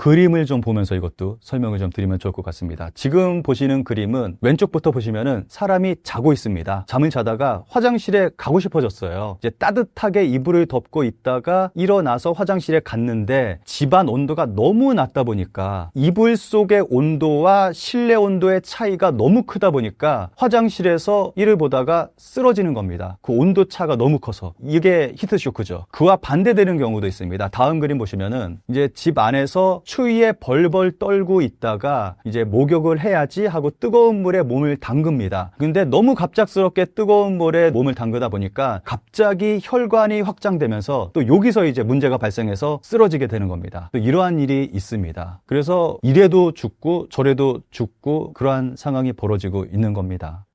그림을 좀 보면서 이것도 설명을 좀 드리면 좋을 것 같습니다. 지금 보시는 그림은 왼쪽부터 보시면은 사람이 자고 있습니다. 잠을 자다가 화장실에 가고 싶어졌어요. 이제 따뜻하게 이불을 덮고 있다가 일어나서 화장실에 갔는데 집안 온도가 너무 낮다 보니까 이불 속의 온도와 실내 온도의 차이가 너무 크다 보니까 화장실에서 이를 보다가 쓰러지는 겁니다. 그 온도 차가 너무 커서 이게 히트 쇼크죠. 그와 반대되는 경우도 있습니다. 다음 그림 보시면은 이제 집 안에서 추위에 벌벌 떨고 있다가 이제 목욕을 해야지 하고 뜨거운 물에 몸을 담급니다. 근데 너무 갑작스럽게 뜨거운 물에 몸을 담그다 보니까 갑자기 혈관이 확장되면서 또 여기서 이제 문제가 발생해서 쓰러지게 되는 겁니다. 또 이러한 일이 있습니다. 그래서 이래도 죽고 저래도 죽고 그러한 상황이 벌어지고 있는 겁니다.